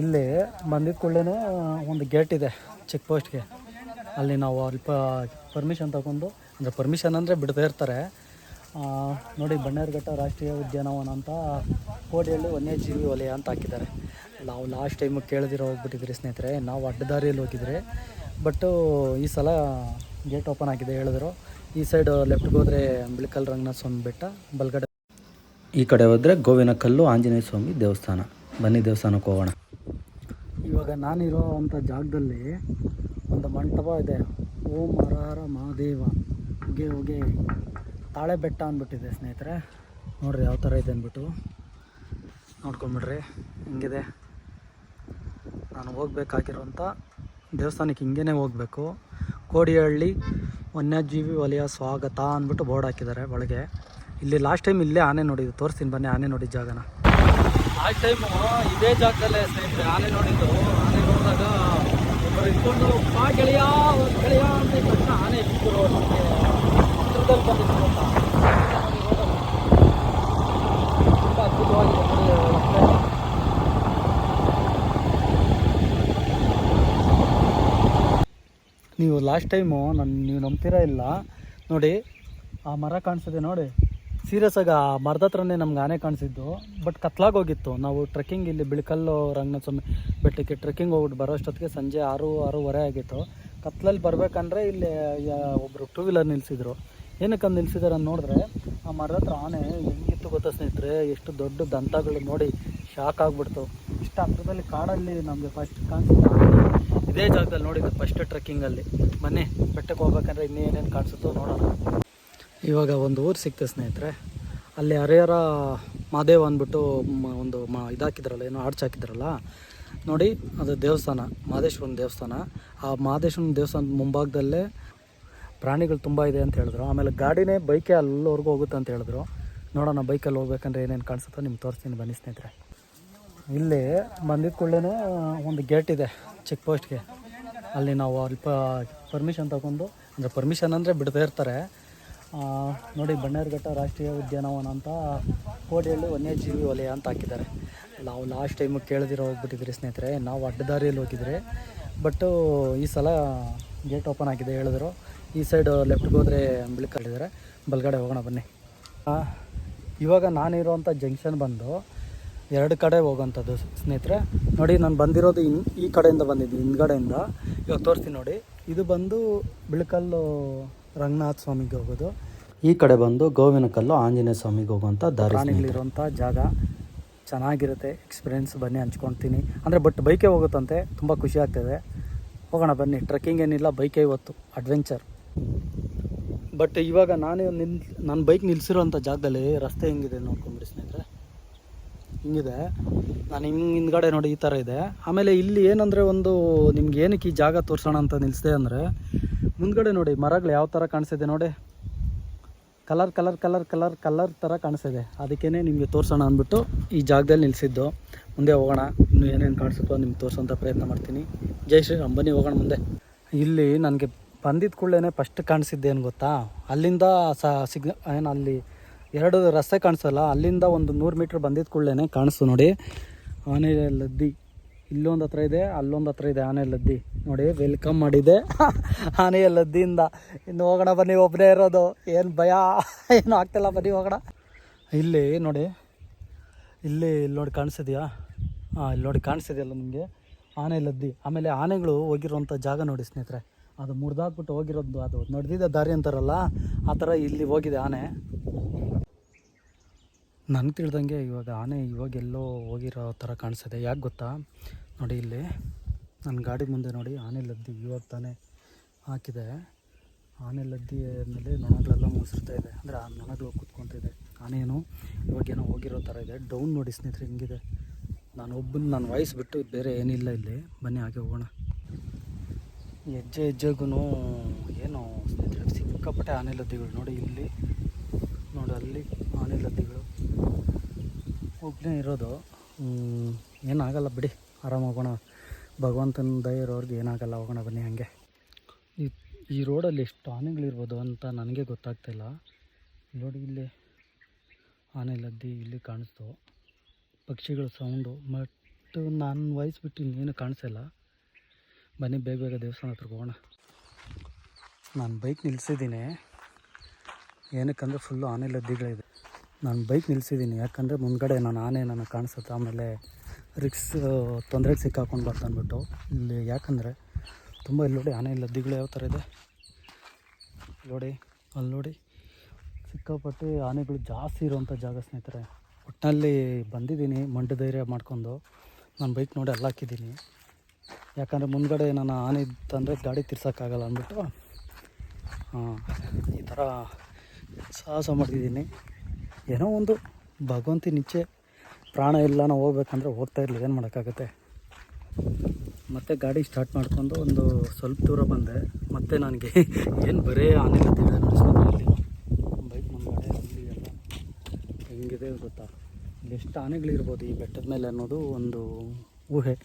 ಇಲ್ಲಿ ಬಂದಿದ್ದ ಕೂಡಲೇ ಒಂದು ಗೇಟ್ ಇದೆ ಚೆಕ್ ಪೋಸ್ಟ್ಗೆ ಅಲ್ಲಿ ನಾವು ಅಲ್ಪ ಪರ್ಮಿಷನ್ ತಗೊಂಡು, ಅಂದರೆ ಪರ್ಮಿಷನ್ ಅಂದರೆ ಬಿಡ್ತಾ ಇರ್ತಾರೆ. ನೋಡಿ ಬನ್ನೇರುಘಟ್ಟ ರಾಷ್ಟ್ರೀಯ ಉದ್ಯಾನವನ ಅಂತ ಕೋಡಿಯಲ್ಲಿ ವನ್ಯಜೀವಿ ವಲಯ ಅಂತ ಹಾಕಿದ್ದಾರೆ. ನಾವು ಲಾಸ್ಟ್ ಟೈಮು ಕೇಳದಿರೋ ಹೋಗ್ಬಿಟ್ಟಿದ್ರಿ ಸ್ನೇಹಿತರೆ, ನಾವು ಅಡ್ಡದಾರಿಯಲ್ಲಿ ಹೋಗಿದ್ರೆ. ಬಟ್ಟು ಈ ಸಲ ಗೇಟ್ ಓಪನ್ ಆಗಿದೆ ಹೇಳಿದ್ರು. ಈ ಸೈಡ್ ಲೆಫ್ಟ್ಗೆ ಹೋದರೆ ಬಿಳಿಕಲ್ ರಂಗನಾಥ ಸ್ವಾಮಿ ಬೆಟ್ಟ, ಬಲ್ಗಡೆ. ಈ ಕಡೆ ಹೋದರೆ ಗೋವಿನ ಕಲ್ಲು ಆಂಜನೇಯ ಸ್ವಾಮಿ ದೇವಸ್ಥಾನ. ಬನ್ನಿ ದೇವಸ್ಥಾನಕ್ಕೆ ಹೋಗೋಣ. ಇವಾಗ ನಾನಿರೋ ಅಂಥ ಜಾಗದಲ್ಲಿ ಒಂದು ಮಂಟಪ ಇದೆ. ಓಂ ಹರಹರ ಮಹಾದೇವ. ಹೋಗಿ ಹೋಗಿ ತಾಳೆ ಬೆಟ್ಟ ಅಂದ್ಬಿಟ್ಟಿದೆ ಸ್ನೇಹಿತರೆ. ನೋಡ್ರಿ ಯಾವ ಥರ ಇದೆ ಅಂದ್ಬಿಟ್ಟು. ನೋಡ್ಕೊಂಬಿಡ್ರಿ, ಹಿಂಗಿದೆ. ನಾನು ಹೋಗ್ಬೇಕಾಗಿರೋಂಥ ದೇವಸ್ಥಾನಕ್ಕೆ ಹಿಂಗೇ ಹೋಗಬೇಕು. ಕೋಡಿಹಳ್ಳಿ ವನ್ಯಜೀವಿ ವಲಯ ಸ್ವಾಗತ ಅಂದ್ಬಿಟ್ಟು ಬೋರ್ಡ್ ಹಾಕಿದ್ದಾರೆ ಒಳಗೆ. ಇಲ್ಲಿ ಲಾಸ್ಟ್ ಟೈಮ್ ಇಲ್ಲೇ ಆನೆ ನೋಡಿದ್ದು. ತೋರಿಸ್ತೀನಿ ಬನ್ನಿ ಆನೆ ನೋಡಿದ ಜಾಗನ. ಲಾಸ್ಟ್ ಟೈಮು ಇದೇ ಜಾಗದಲ್ಲೇ ಸ್ನೇಹಿತರೆ, ಆನೆ ನೋಡಿದ್ದು. ಆನೆ ನೋಡಿದಾಗ ಒಬ್ಬರು ಇಟ್ಕೊಂಡು ಪಾ ಗೆಳೆಯ ಗೆಳೆಯ ಅಂತ ತಕ್ಷಣ ಆನೆ ಇಟ್ಬಿಟ್ಟು ನಮಗೆ ಹತ್ರದಲ್ಲಿ ಬಂದಿತ್ತು ಅಂತ ತುಂಬ ಅದ್ಭುತವಾಗಿದೆ ನೋಡಿ ನೀವು ಲಾಸ್ಟ್ ಟೈಮು ನನ್ನ ನೀವು ನಂಬ್ತೀರಾ ಇಲ್ಲ? ನೋಡಿ, ಆ ಮರ ಕಾಣಿಸುತ್ತೆ ನೋಡಿ. ಸೀರಿಯಸ್ ಆಗಿ ಆ ಮರದ ಹತ್ರನೇ ನಮ್ಗೆ ಆನೆ ಕಾಣಿಸಿದ್ದು. ಬಟ್ ಕತ್ಲಾಗೋಗಿತ್ತು ನಾವು ಟ್ರೆಕ್ಕಿಂಗ್ ಇಲ್ಲಿ ಬಿಳ್ಕಲ್ಲು ರಂಗನ ಸ್ವಾಮಿ ಬೆಟ್ಟಕ್ಕೆ ಟ್ರೆಕ್ಕಿಂಗ್ ಹೋಗ್ಬಿಟ್ಟು ಬರೋಷ್ಟೊತ್ತಿಗೆ ಸಂಜೆ ಆರು, ಆರೂವರೆ ಆಗಿತ್ತು. ಕತ್ಲಲ್ಲಿ ಬರಬೇಕಂದ್ರೆ ಇಲ್ಲಿ ಒಬ್ಬರು ಟೂ ವೀಲರ್ ನಿಲ್ಸಿದ್ರು. ಏನಕ್ಕೆ ನಿಲ್ಸಿದಾರೆ ಅಂತ ನೋಡಿದ್ರೆ, ಆ ಮರದ ಹತ್ರ ಆನೆ ಹೆಂಗಿತ್ತು ಗೊತ್ತಾ ಸ್ನೇಹಿತರೆ? ಎಷ್ಟು ದೊಡ್ಡ ದಂತಗಳು ನೋಡಿ ಶಾಕ್ ಆಗಿಬಿಡ್ತು. ಇಷ್ಟು ಹತ್ರದಲ್ಲಿ ಕಾಡಲ್ಲಿ ನಮಗೆ ಫಸ್ಟ್ ಕಾಣಿಸಿದ್ದು ಇದೇ ಜಾಗದಲ್ಲಿ ನೋಡಿದ್ದು ಫಸ್ಟ್ ಟ್ರೆಕ್ಕಿಂಗಲ್ಲಿ ಮನೆ ಬೆಟ್ಟಕ್ಕೆ ಹೋಗ್ಬೇಕಂದ್ರೆ ಇನ್ನೇನೇನು ಕಾಣಿಸುತ್ತೋ ನೋಡೋಣ. ಇವಾಗ ಒಂದು ಊರು ಸಿಕ್ತು ಸ್ನೇಹಿತರೆ. ಅಲ್ಲಿ ಹರಿಹರ ಮಹಾದೇವ ಅಂದ್ಬಿಟ್ಟು ಒಂದು ಮ, ಇದಾಕಿದ್ರಲ್ಲ, ಏನೋ ಆರ್ಚ್ ಹಾಕಿದ್ರಲ್ಲ. ನೋಡಿ, ಅದು ದೇವಸ್ಥಾನ, ಮಹದೇಶ್ವರನ ದೇವಸ್ಥಾನ. ಆ ಮಹದೇಶ್ವರನ ದೇವಸ್ಥಾನದ ಮುಂಭಾಗದಲ್ಲೇ ಪ್ರಾಣಿಗಳು ತುಂಬ ಇದೆ ಅಂತ ಹೇಳಿದ್ರು. ಆಮೇಲೆ ಗಾಡಿನೇ ಬೈಕೆ ಅಲ್ಲಿವರೆಗೂ ಹೋಗುತ್ತೆ ಅಂತ ಹೇಳಿದ್ರು. ನೋಡೋಣ, ಬೈಕಲ್ಲಿ ಹೋಗ್ಬೇಕಂದ್ರೆ ಏನೇನು ಕಾಣಿಸುತ್ತೋ ನಿಮ್ಗೆ ತೋರಿಸ್ತೀನಿ, ಬನ್ನಿ ಸ್ನೇಹಿತರೆ. ಇಲ್ಲಿ ಬಂದಿದ್ದ ಕೂಡಲೇ ಒಂದು ಗೇಟ್ ಇದೆ ಚೆಕ್ ಪೋಸ್ಟ್ಗೆ. ಅಲ್ಲಿ ನಾವು ಅಲ್ಪ ಪರ್ಮಿಷನ್ ತಗೊಂಡು, ಅಂದರೆ ಪರ್ಮಿಷನ್ ಅಂದರೆ ಬಿಡ್ತಾ ಇರ್ತಾರೆ. ನೋಡಿ ಬನ್ನೇರುಘಟ್ಟ ರಾಷ್ಟ್ರೀಯ ಉದ್ಯಾನವನ ಅಂತ ಕೋಡಿಹಳ್ಳಿ ವನ್ಯಜೀವಿ ವಲಯ ಅಂತ ಹಾಕಿದ್ದಾರೆ. ನಾವು ಲಾಸ್ಟ್ ಟೈಮು ಕೇಳದಿರೋ ಹೋಗ್ಬಿಟ್ಟಿದ್ರಿ ಸ್ನೇಹಿತರೆ, ನಾವು ಅಡ್ಡದಾರಿಯಲ್ಲಿ ಹೋಗಿದ್ರೆ ಬಟ್ಟು ಈ ಸಲ ಗೇಟ್ ಓಪನ್ ಆಗಿದೆ ಹೇಳಿದ್ರು. ಈ ಸೈಡ್ ಲೆಫ್ಟ್ಗೆ ಹೋದರೆ ಇದ್ದಾರೆ ಬಲ್ಗಡೆ ಹೋಗೋಣ ಬನ್ನಿ. ಇವಾಗ ನಾನಿರೋಂಥ ಜಂಕ್ಷನ್ ಬಂದು ಎರಡು ಕಡೆ ಹೋಗೋಂಥದ್ದು ಸ್ನೇಹಿತರೆ. ನೋಡಿ ನಾನು ಬಂದಿರೋದು ಇನ್, ಈ ಕಡೆಯಿಂದ ಬಂದಿದ್ದೀನಿ, ಹಿಂದ್ಗಡೆಯಿಂದ. ಇವಾಗ ತೋರಿಸ್ತೀನಿ ನೋಡಿ. ಇದು ಬಂದು ಬಿಳಕಲ್ಲು ರಂಗನಾಥ ಸ್ವಾಮಿಗೆ ಹೋಗೋದು. ಈ ಕಡೆ ಬಂದು ಗೋವಿನ ಕಲ್ಲು ಆಂಜನೇಯ ಸ್ವಾಮಿಗೆ ಹೋಗುವಂಥ ದಾರಿ. ಪ್ರಾಣಿಗಳಿರುವಂಥ ಜಾಗ ಚೆನ್ನಾಗಿರುತ್ತೆ. ಎಕ್ಸ್ಪೀರಿಯೆನ್ಸ್ ಬನ್ನಿ ಹಂಚ್ಕೊಳ್ತೀನಿ ಅಂದರೆ ಬಟ್ ಬೈಕೇ ಹೋಗುತ್ತಂತೆ ತುಂಬ ಖುಷಿ ಆಗ್ತದೆ. ಹೋಗೋಣ ಬನ್ನಿ. ಟ್ರೆಕ್ಕಿಂಗ್ ಏನಿಲ್ಲ ಬೈಕೇ ಇವತ್ತು. ಅಡ್ವೆಂಚರ್ ಬಟ್ ಇವಾಗ ನಾನು ನಿಲ್ ನನ್ನ ಬೈಕ್ ನಿಲ್ಸಿರೋಂಥ ಜಾಗದಲ್ಲಿ ರಸ್ತೆ ಹೆಂಗಿದೆ ನೋಡ್ಕೊಂಬಿಡಿ ಸ್ನೇಹಿತರೆ. ಹಿಂಗಿದೆ. ನಾನು ಹಿಂಗೆ ಹಿಂದ್ಗಡೆ ನೋಡಿ ಈ ಥರ ಇದೆ. ಆಮೇಲೆ ಇಲ್ಲಿ ಏನಂದರೆ ಒಂದು ನಿಮ್ಗೆ ಏನಕ್ಕೆ ಈ ಜಾಗ ತೋರಿಸೋಣ ಅಂತ ನಿಲ್ಲಿಸಿದೆ ಅಂದರೆ ಮುಂದ್ಗಡೆ ನೋಡಿ, ಮರಗಳು ಯಾವ ಥರ ಕಾಣಿಸಿದೆ ನೋಡಿ. Colour colour colour colour colour ಥರ ಕಾಣಿಸಿದೆ ಅದಕ್ಕೇ ನಿಮಗೆ ತೋರಿಸೋಣ ಅಂದ್ಬಿಟ್ಟು ಈ ಜಾಗದಲ್ಲಿ ನಿಲ್ಲಿಸಿದ್ದು ಮುಂದೆ ಹೋಗೋಣ. ಇನ್ನು ಏನೇನು ಕಾಣಿಸುತ್ತೋ ನಿಮ್ಗೆ ತೋರಿಸೋಂಥ ಪ್ರಯತ್ನ ಮಾಡ್ತೀನಿ. ಜೈ ಶ್ರೀ ಬನ್ನಿ, ಹೋಗೋಣ ಮುಂದೆ. ಇಲ್ಲಿ ನನಗೆ ಬಂದಿದ್ದ ಕೂಡಲೇ ಫಸ್ಟ್ ಕಾಣಿಸಿದ್ದೇನು ಗೊತ್ತಾ? ಅಲ್ಲಿಂದ ಸ, ಸಿಗ್ನ, ಏನು ಅಲ್ಲಿ ಎರಡು ರಸ್ತೆ ಕಾಣಿಸಲ್ಲ. ಅಲ್ಲಿಂದ ಒಂದು ನೂರು ಮೀಟ್ರ್ ಬಂದಿದ್ದ ಕೂಡಲೇ ಕಾಣಿಸ್ತು ನೋಡಿ. ಆನೆ ಲದ್ದಿ ಇಲ್ಲೊಂದು ಹತ್ರ ಇದೆ, ಅಲ್ಲೊಂದು ಹತ್ರ ಇದೆ ಆನೆ ಲದ್ದಿ. ನೋಡಿ ವೆಲ್ಕಮ್ ಮಾಡಿದೆ. ಆನೆಯ ಲದ್ದಿಯಿಂದ. ಇನ್ನು ಹೋಗೋಣ ಬನ್ನಿ ಒಬ್ಬನೇ ಇರೋದು. ಏನು ಭಯ? ಏನು ಆಗ್ತಿಲ್ಲ, ಬನ್ನಿ ಹೋಗೋಣ. ಇಲ್ಲಿ, ನೋಡಿ. ಇಲ್ಲಿ ಇಲ್ಲಿ ನೋಡಿ ಕಾಣಿಸಿದ್ಯಾ ಹಾಂ ಇಲ್ಲಿ ನೋಡಿ ಕಾಣಿಸಿದೆಯಲ್ಲ ನಿಮಗೆ? ಆನೆ ಲದ್ದಿ. ಆಮೇಲೆ ಆನೆಗಳು ಹೋಗಿರೋಂಥ ಜಾಗ ನೋಡಿ ಸ್ನೇಹಿತರೆ. ಅದು ಮುರಿದಾಕ್ಬಿಟ್ಟು ಹೋಗಿರೋದು, ಅದು ನಡೆದಿದ್ದ ದಾರಿ ಅಂತಾರಲ್ಲ, ಆ ಥರ ಇಲ್ಲಿ ಹೋಗಿದೆ ಆನೆ. ನನಗೆ ತಿಳಿದಂಗೆ ಇವಾಗ ಆನೆ ಇವಾಗ ಎಲ್ಲೋ ಹೋಗಿರೋ ಥರ ಕಾಣಿಸ್ತಿದೆ ಯಾಕೆ ಗೊತ್ತಾ? ನೋಡಿ ಇಲ್ಲಿ ನನ್ನ ಗಾಡಿ ಮುಂದೆ ನೋಡಿ ಆನೆ ಲದ್ದಿ ಇವಾಗ ತಾನೇ ಹಾಕಿದೆ. ಆನೆ ಲದ್ದಿ ಮೇಲೆ ನೊಣಗಳೆಲ್ಲ ಮುಗಿಸಿರ್ತಾ ಇದೆ. ಅಂದರೆ ಆ ನೊಣಗಳು ಕುತ್ಕೊತಿದೆ. ಆನೆಯೇನು ಇವಾಗೇನೋ ಹೋಗಿರೋ ಥರ ಇದೆ. ಡೌನ್ ನೋಡಿ ಸ್ನೇಹಿತರೆ, ಹಿಂಗಿದೆ? ನಾನು ಒಬ್ಬನ ನಾನು ವಾಯ್ಸ್ ಬಿಟ್ಟು ಬೇರೆ ಏನಿಲ್ಲ ಇಲ್ಲಿ. ಬನ್ನಿ, ಹಾಗೆ ಹೋಗೋಣ. ಹೆಜ್ಜೆ ಹೆಜ್ಜೆಗೂ ಏನು ಸ್ನೇಹಿತರೆ, ಸಿಕ್ಕಾಪಟ್ಟೆ ಆನೆ ಲದ್ದಿಗಳು. ನೋಡಿ ಇಲ್ಲಿ, ನೋಡಿ ಅಲ್ಲಿ ಆನೆ ಲದ್ದಿಗಳು. ಒಬ್ಬನೇ ಇರೋದು. ಏನಾಗಲ್ಲ ಬಿಡಿ. ಆರಾಮ ಹೋಗೋಣ. ಭಗವಂತನ ದಯ ಇರೋರ್ಗೆ ಏನಾಗಲ್ಲ, ಹೋಗೋಣ ಬನ್ನಿ ಹಾಗೆ. ಈ ಈ ರೋಡಲ್ಲಿ ಎಷ್ಟು ಆನೆಗಳಿರ್ಬೋದು ಅಂತ ನನಗೆ ಗೊತ್ತಾಗ್ತಿಲ್ಲ ನೋಡಿ ಇಲ್ಲಿ ಆನೆ ಲದ್ದಿ ಇಲ್ಲಿ ಕಾಣಿಸ್ತು. ಪಕ್ಷಿಗಳ ಸೌಂಡು ಬಟ್ ನಾನು ವಯಸ್ಸು ಬಿಟ್ಟು ಇನ್ನೇನು ಕಾಣಿಸಲ್ಲ ಬನ್ನಿ, ಬೇಗ ಬೇಗ ದೇವಸ್ಥಾನ ಹತ್ರ ಹೋಗೋಣ. ನಾನು ಬೈಕ್ ನಿಲ್ಲಿಸಿದ್ದೀನಿ ಏನಕ್ಕಂದರೆ ಫುಲ್ಲು ಆನೆ ಲದ್ದಿಗಳಿದೆ. ನಾನು ಬೈಕ್ ನಿಲ್ಲಿಸಿದ್ದೀನಿ. ಯಾಕಂದರೆ ಮುಂದ್ಗಡೆ ನಾನು ಆನೆ ನನಗೆ ಕಾಣಿಸುತ್ತೆ. ಆಮೇಲೆ ರಿಕ್ಸ್ ತೊಂದರೆಗೆ ಸಿಕ್ಕಾಕೊಂಡು ಬರ್ತಂದ್ಬಿಟ್ಟು ಇಲ್ಲಿ ಯಾಕಂದರೆ ತುಂಬ ಇಲ್ಲಿ ನೋಡಿ ಆನೆ ಲದ್ದಿಗಳು ಯಾವ ಥರ ಇದೆ. ನೋಡಿ, ಅಲ್ಲಿ ನೋಡಿ ಸಿಕ್ಕಾಪಟ್ಟೆ ಆನೆಗಳು ಜಾಸ್ತಿ ಇರುವಂಥ ಜಾಗ ಸ್ನೇಹಿತರೆ. ಒಟ್ಟಿನಲ್ಲಿ ಬಂದಿದ್ದೀನಿ ಮಂಡು ಧೈರ್ಯ ಮಾಡ್ಕೊಂಡು. ನಾನು ಬೈಕ್ ನೋಡಿ ಎಲ್ಲ ಹಾಕಿದ್ದೀನಿ. ಯಾಕಂದರೆ ಮುಂದ್ಗಡೆ ನಾನು ಆನೆ ಇತ್ತಂದರೆ ಗಾಡಿ ತಿರ್ಸೋಕ್ಕಾಗಲ್ಲ ಅಂದ್ಬಿಟ್ಟು ಈ ಥರ ಸಾಹಸ ಮಾಡಿದ್ದೀನಿ ಏನೋ ಒಂದು ಭಗವಂತಿನ ಇಚ್ಛೆ ಪ್ರಾಣ ಇಲ್ಲ ನಾವು ಹೋಗ್ಬೇಕಂದ್ರೆ ಹೋಗ್ತಾ ಇರಲಿಲ್ಲ ಏನು ಮಾಡೋಕ್ಕಾಗುತ್ತೆ? ಮತ್ತೆ ಗಾಡಿ ಸ್ಟಾರ್ಟ್ ಮಾಡ್ಕೊಂಡು ಒಂದು ಸ್ವಲ್ಪ ದೂರ ಬಂದೆ. ಮತ್ತೆ ನನಗೆ ಏನು ಬರೇ ಆನೆ ಇಲ್ಲಿ ಬೈಕ್ ಮುಂದ್ಗಡೆ ಅಲ್ಲಿ ಎಲ್ಲ ಹೆಂಗಿದೆ ಗೊತ್ತಾ? ಎಷ್ಟು ಆನೆಗಳಿರ್ಬೋದು ಈ ಬೆಟ್ಟದ ಮೇಲೆ ಅನ್ನೋದು ಒಂದು ಊಹೆ.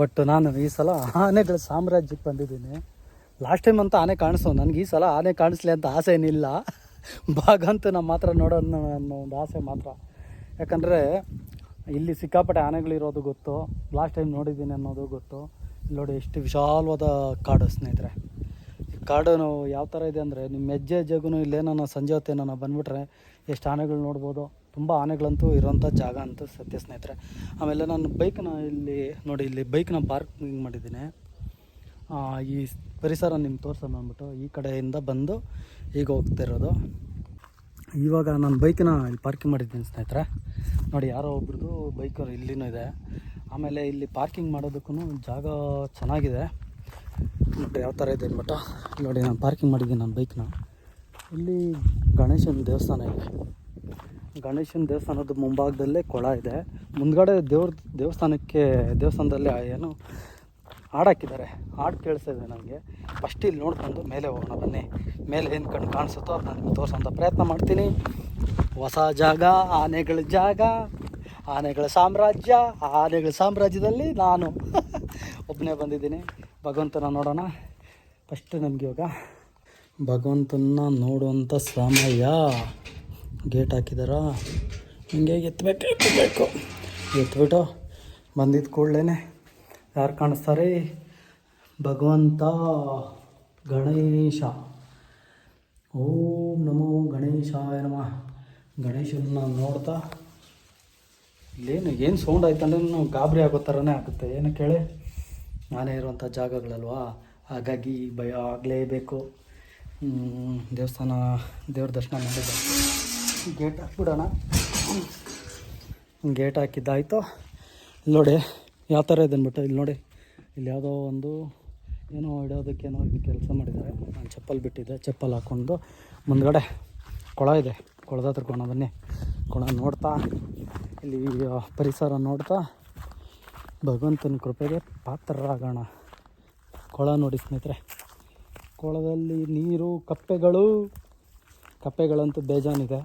ಬಟ್ ನಾನು ಈ ಸಲ ಆನೆಗಳ ಸಾಮ್ರಾಜ್ಯಕ್ಕೆ ಬಂದಿದ್ದೀನಿ. ಲಾಸ್ಟ್ ಟೈಮ್ ಅಂತ ಆನೆ ಕಾಣಿಸೋ ನನಗೆ ಈ ಸಲ ಆನೆ ಕಾಣಿಸ್ಲಿ ಅಂತ ಆಸೆ ಏನಿಲ್ಲ. ಭಾಗಂತೂ ನಮ್ಮ ಮಾತ್ರ ನೋಡೋಣ ಅನ್ನೋ ಒಂದು ಆಸೆ ಮಾತ್ರ. ಯಾಕಂದರೆ ಇಲ್ಲಿ ಸಿಕ್ಕಾಪಟ್ಟೆ ಆನೆಗಳಿರೋದು ಗೊತ್ತು. ಲಾಸ್ಟ್ ಟೈಮ್ ನೋಡಿದ್ದೀನಿ ಅನ್ನೋದು ಗೊತ್ತು. ನೋಡಿ ಎಷ್ಟು ವಿಶಾಲವಾದ ಕಾಡು ಸ್ನೇಹಿತರೆ. ಕಾಡು ಯಾವ ಥರ ಇದೆ ಅಂದರೆ ನಿಮ್ಮ ಹೆಜ್ಜೆ ಹೆಜ್ಜೆಗೂ ಇಲ್ಲೇನೋ ಸಂಜೆ ಹೊತ್ತೇನೋ ಬಂದುಬಿಟ್ರೆ ಎಷ್ಟು ಆನೆಗಳು ನೋಡ್ಬೋದು. ತುಂಬ ಆನೆಗಳಂತೂ ಇರೋಂಥ ಜಾಗ ಅಂತೂ ಸತ್ಯ ಸ್ನೇಹಿತರೆ. ಆಮೇಲೆ ನಾನು ಬೈಕ್ನ ಇಲ್ಲಿ ನೋಡಿ, ಇಲ್ಲಿ ಬೈಕ್ನ ಪಾರ್ಕಿಂಗ್ ಮಾಡಿದ್ದೀನಿ. ಈ ಪರಿಸರ ನಿಮ್ಗೆ ತೋರ್ಸೋಣ ಅಂದ್ಬಿಟ್ಟು ಈ ಕಡೆಯಿಂದ ಬಂದು ಈಗ ಹೋಗ್ತಿರೋದು ಇವಾಗ ನಾನು ಬೈಕ್ನ ಇಲ್ಲಿ ಪಾರ್ಕಿಂಗ್ ಮಾಡಿದ್ದೀನಿ ಸ್ನೇಹಿತರೆ. ನೋಡಿ, ಯಾರೋ ಒಬ್ರದ್ದು ಬೈಕರು ಇಲ್ಲಿನೂ ಇದೆ. ಆಮೇಲೆ ಇಲ್ಲಿ ಪಾರ್ಕಿಂಗ್ ಮಾಡೋದಕ್ಕೂ ಜಾಗ ಚೆನ್ನಾಗಿದೆ. ಬಟ್ ಯಾವ ಥರ ಇದೆ ಅಂದ್ಬಿಟ್ಟು ನೋಡಿ, ನಾನು ಪಾರ್ಕಿಂಗ್ ಮಾಡಿದ್ದೀನಿ ನನ್ನ ಬೈಕ್ನ ಇಲ್ಲಿ ಗಣೇಶನ ದೇವಸ್ಥಾನ ಇದೆ. ಗಣೇಶನ ದೇವಸ್ಥಾನದ ಮುಂಭಾಗದಲ್ಲೇ ಕೊಳ ಇದೆ. ಮುಂದ್ಗಡೆ ದೇವ್ರ ದೇವಸ್ಥಾನಕ್ಕೆ ದೇವಸ್ಥಾನದಲ್ಲಿ ಏನು ಹಾಡು ಹಾಕಿದ್ದಾರೆ. ಹಾಡು ಕೇಳಿಸ್ತಿದೆ ನನಗೆ ಫಸ್ಟ್ ಇಲ್ಲಿ ನೋಡ್ಕೊಂಡು ಮೇಲೆ ಹೋಗೋಣ, ಬನ್ನಿ. ಮೇಲೆ ಏನು ಕಣ್ಣು ಕಾಣಿಸುತ್ತೋ ಅದನ್ನ ನಿಮ್ಗೆ ತೋರಿಸೋಂಥ ಪ್ರಯತ್ನ ಮಾಡ್ತೀನಿ. ಹೊಸ ಜಾಗ, ಆನೆಗಳ ಜಾಗ, ಆನೆಗಳ ಸಾಮ್ರಾಜ್ಯ, ಆನೆಗಳ ಸಾಮ್ರಾಜ್ಯದಲ್ಲಿ ನಾನು. ಒಬ್ಬನೇ ಬಂದಿದ್ದೀನಿ. ಭಗವಂತನ ನೋಡೋಣ. ಫಸ್ಟ್ ನಮಗೆ ಇವಾಗ ಭಗವಂತನ ನೋಡುವಂಥ ಸಮಯ ಗೇಟ್ ಹಾಕಿದಾರ. ಹಿಂಗೆ ಎತ್ತಬೇಕು ಎತ್ತಬೇಕು ಎತ್ಬಿಟ್ಟು ಬಂದಿದ್ದ ಕೂಡಲೇ ಯಾರು ಕಾಣಿಸ್ತಾರೆ? ಭಗವಂತ ಗಣೇಶ. ಓಂ ನಮೋ ಗಣೇಶಾಯ ನಮಃ. ಗಣೇಶನ ನೋಡ್ತಾ ಇಲ್ಲೇನು, ಏನು ಸೌಂಡ್ ಆಯ್ತಂದ್ರೆ ನಾವು ಗಾಬರಿ ಆಗೋ ಥರನೇ ಆಗುತ್ತೆ. ಏನು ಕೇಳಿ? ನಾನೇ ಇರುವಂಥ ಜಾಗಗಳಲ್ವಾ? ಹಾಗಾಗಿ ಭಯ ಆಗಲೇಬೇಕು. ದೇವಸ್ಥಾನ, ದೇವ್ರ ದರ್ಶನ ಮಾಡಿದ ಗೇಟ್ ಹಾಕ್ಬಿಡೋಣ. ಗೇಟ್ ಹಾಕಿದ್ದಾಯ್ತು. ನೋಡಿ ಯಾವ ಥರ ಇದೆ ಅಂದ್ಬಿಟ್ಟು ಇಲ್ಲಿ ನೋಡಿ, ಇಲ್ಲಿ ಯಾವುದೋ ಒಂದು ಏನೋ ಇಡೋದಕ್ಕೇನೋ ಇದು ಕೆಲಸ ಮಾಡಿದ್ದಾರೆ. ನಾನು ಚಪ್ಪಲ್ ಬಿಟ್ಟಿದ್ದೆ, ಚಪ್ಪಲ್ ಹಾಕ್ಕೊಂಡು ಮುಂದ್ಗಡೆ ಕೊಳ ಇದೆ. ಕೊಳದ ಹತ್ರ ಕೊಣ, ಬನ್ನಿ. ಕೊಳ ನೋಡ್ತಾ, ಇಲ್ಲಿ ಪರಿಸರ ನೋಡ್ತಾ, ಭಗವಂತನ ಕೃಪೆಗೆ ಪಾತ್ರರಾಗೋಣ. ಕೊಳ ನೋಡಿ ಸ್ನೇಹಿತರೆ, ಕೊಳದಲ್ಲಿ ನೀರು, ಕಪ್ಪೆಗಳು, ಕಪ್ಪೆಗಳಂತೂ ಬೇಜಾನಿದೆ.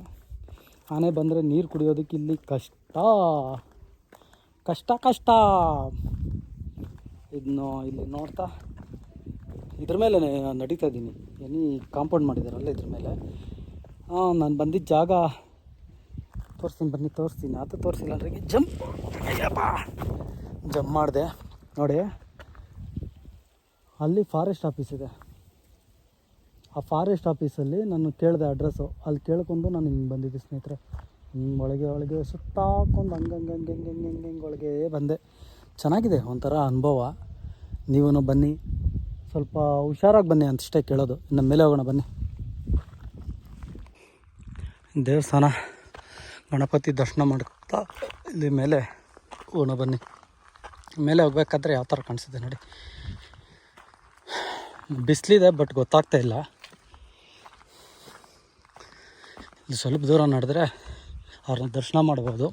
ಆನೆ ಬಂದರೆ ನೀರು ಕುಡಿಯೋದಕ್ಕೆ ಇಲ್ಲಿ ಕಷ್ಟ. ಕಷ್ಟ ಕಷ್ಟ. ಇದನ್ನು ಇಲ್ಲಿ ನೋಡ್ತಾ. ಇದ್ರ ಮೇಲೆ ನಡೀತಾ ಇದ್ದೀನಿ. ಎನಿ ಕಾಂಪೌಂಡ್ ಮಾಡಿದಾರಲ್ಲ ಇದ್ರ ಮೇಲೆ. ಹಾಂ, ನಾನು ಬಂದಿದ್ದ ಜಾಗ. ತೋರಿಸ್ತೀನಿ ಬನ್ನಿ, ತೋರಿಸ್ತೀನಿ. ಅದು ತೋರಿಸಿಲ್ಲ ಅಂದ್ರೆ ಜಂಪ್ ಅಯ್ಯಪ್ಪ. ಜಂಪ್ ಮಾಡಿದೆ. ನೋಡಿ. ಅಲ್ಲಿ ಫಾರೆಸ್ಟ್ ಆಫೀಸ್ ಇದೆ. ಆ ಫಾರೆಸ್ಟ್ ಆಫೀಸಲ್ಲಿ ನಾನು ಕೇಳಿದೆ ಅಡ್ರೆಸ್ಸು ಅಲ್ಲಿ ಕೇಳಿಕೊಂಡು ನಾನು ಹಿಂಗೆ ಬಂದಿದ್ದೆ ಸ್ನೇಹಿತರೆ. ಹಿಂಗೆ ಒಳಗೆ ಒಳಗೆ ಸುತ್ತಾಕೊಂಡು ಹಂಗೆ ಹಂಗೆ ಹಂಗೆ ಹಂಗೆ ಹಂಗೆ ಹಂಗೆ ಒಳಗೆ ಬಂದೆ. ಚೆನ್ನಾಗಿದೆ ಒಂಥರ ಅನುಭವ. ನೀವೂ ಬನ್ನಿ. ಸ್ವಲ್ಪ ಹುಷಾರಾಗಿ ಬನ್ನಿ ಅಂತಷ್ಟೇ ಕೇಳೋದು. ಇನ್ನು ಮೇಲೆ ಹೋಗೋಣ, ಬನ್ನಿ. ದೇವಸ್ಥಾನ. ಗಣಪತಿ ದರ್ಶನ ಮಾಡ್ತಾ ಇಲ್ಲಿ ಮೇಲೆ ಹೋಗೋಣ, ಬನ್ನಿ. ಮೇಲೆ ಹೋಗ್ಬೇಕಾದ್ರೆ ಯಾವ ಥರ ಕಾಣಿಸುತ್ತೆ ನೋಡಿ. ಬಿಸಿಲಿದೆ, ಬಟ್ ಗೊತ್ತಾಗ್ತಾ ಇಲ್ಲ. ಇಲ್ಲಿ ಸ್ವಲ್ಪ ದೂರ ನಡೆದ್ರೆ ಅವ್ರನ್ನ ದರ್ಶನ ಮಾಡ್ಬೋದು.